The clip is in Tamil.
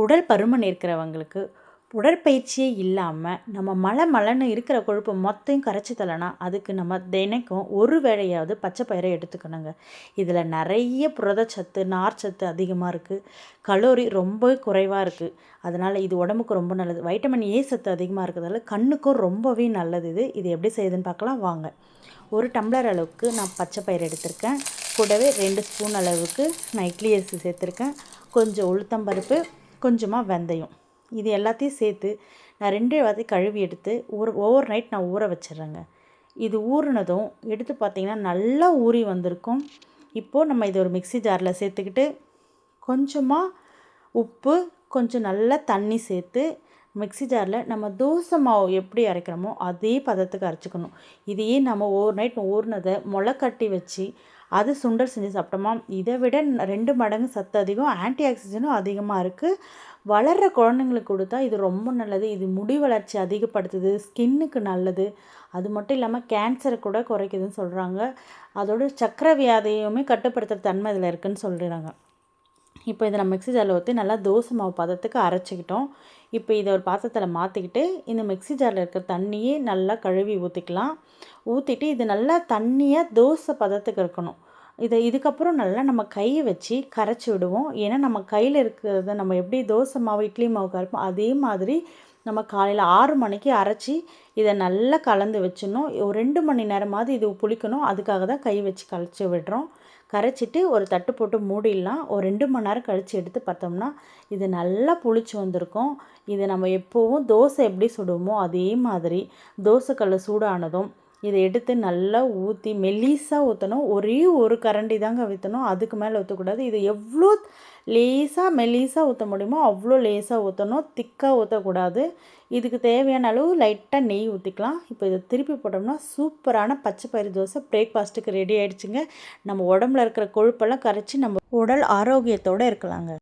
உடல் பருமன் இருக்கிறவங்களுக்கு உடற்பயிற்சியே இல்லாமல் நம்ம மலை மலைன்னு இருக்கிற கொழுப்பு மொத்தையும் கரைச்சி தள்ளனா அதுக்கு நம்ம தினைக்கும் ஒரு வேளையாவது பச்சை பயிரை எடுத்துக்கணுங்க. இதில் நிறைய புரதச்சத்து நார்ச்சத்து அதிகமாக இருக்குது கலோரி ரொம்ப குறைவாக இருக்குது அதனால் இது உடம்புக்கு ரொம்ப நல்லது. வைட்டமின் ஏ சத்து அதிகமாக இருக்கிறதால கண்ணுக்கும் ரொம்பவே நல்லது இது. இது எப்படி செய்யுதுன்னு பார்க்கலாம். வாங்க. ஒரு டம்ளர் அளவுக்கு நான் பச்சை பயிர் எடுத்திருக்கேன். கூடவே ரெண்டு ஸ்பூன் அளவுக்கு நான் இட்லி அரிசி சேர்த்துருக்கேன். கொஞ்சம் உளுத்தம்பருப்பு கொஞ்சமாக வெந்தயம். இது எல்லாத்தையும் சேர்த்து நான் ரெண்டே வாரத்தை கழுவி எடுத்து ஊற ஓவர் நைட் நான் ஊற வச்சிடுறேங்க இது ஊறினதும் எடுத்து பார்த்திங்கன்னா நல்லா ஊறி வந்திருக்கும். இப்போது நம்ம இதை ஒரு மிக்சி ஜாரில் சேர்த்துக்கிட்டு கொஞ்சமாக உப்பு கொஞ்சம் நல்லா தண்ணி சேர்த்து மிக்சி ஜாரில் நம்ம தோசை மாவு எப்படி அரைக்கிறோமோ அதே பதத்துக்கு அரைச்சிக்கணும். இதையே நம்ம ஓவர் நைட் ஊறினதை முளை கட்டி வச்சு அது சுண்டல் செஞ்சு சாப்பிட்டோமா? இதை விட ரெண்டு மடங்கு சத்து அதிகம் ஆன்டி ஆக்சிஜனும் அதிகமாக இருக்குது வளர்கிற குழந்தைங்களுக்கு கொடுத்தா இது ரொம்ப நல்லது. இது முடி வளர்ச்சி அதிகப்படுத்துது ஸ்கின்னுக்கு நல்லது. அது மட்டும் இல்லாமல் கேன்சரை கூட குறைக்குதுன்னு சொல்கிறாங்க அதோட சக்கர வியாதியுமே கட்டுப்படுத்துகிற தன்மை இதில் இருக்குதுன்னு சொல்கிறாங்க இப்போ இதை நம்ம மிக்சி ஜாரில் ஊற்றி நல்லா தோசை மாவு பதத்துக்கு அரைச்சிக்கிட்டோம். இப்போ இதை ஒரு பாத்திரத்தில் மாற்றிக்கிட்டு இந்த மிக்சி ஜாரில் இருக்கிற தண்ணியே நல்லா கழுவி ஊற்றிக்கலாம் ஊற்றிட்டு இது நல்லா தண்ணியாக தோசை பதத்துக்கு இருக்கணும். இதை இதுக்கப்புறம் நல்லா நம்ம கையை வச்சு கரைச்சி விடுவோம். ஏன்னா நம்ம கையில் இருக்கிறத நம்ம எப்படி தோசை மாவு இட்லி மாவு கரைப்போம் அதே மாதிரி நம்ம காலையில் ஆறு மணிக்கு அரைச்சி இதை நல்லா கலந்து வச்சிடணும். ஒரு ரெண்டு மணி நேரமாவது இது புளிக்கணும். அதுக்காக தான் கை வச்சு கழிச்சு விடுறோம். கரைச்சிட்டு ஒரு தட்டு போட்டு மூடிடலாம். ஒரு ரெண்டு மணி நேரம் கழித்து எடுத்து பார்த்தோம்னா இது நல்லா புளிச்சு வந்திருக்கும். இதை நம்ம எப்போவும் தோசை எப்படி சுடுவோமோ அதே மாதிரி தோசைக்கல்ல சூடானதும் இதை எடுத்து நல்லா ஊற்றி மெல்லிஸாக ஊற்றணும் ஒரே ஒரு கரண்டி தாங்க ஊற்றணும் அதுக்கு மேலே ஊற்றக்கூடாது இது எவ்வளோ லேசாக மெல்லிஸாக ஊற்ற முடியுமோ அவ்வளோ லேசாக ஊற்றணும் திக்காக ஊற்றக்கூடாது இதுக்கு தேவையான அளவு லைட்டாக நெய் ஊற்றிக்கலாம் இப்போ இதை திருப்பி போட்டோம்னா சூப்பரான பச்சை பயிறு தோசை பிரேக்ஃபாஸ்ட்டுக்கு ரெடி ஆகிடுச்சுங்க நம்ம உடம்புல இருக்கிற கொழுப்பெல்லாம் கரைச்சி நம்ம உடல் ஆரோக்கியத்தோடு இருக்கலாங்க.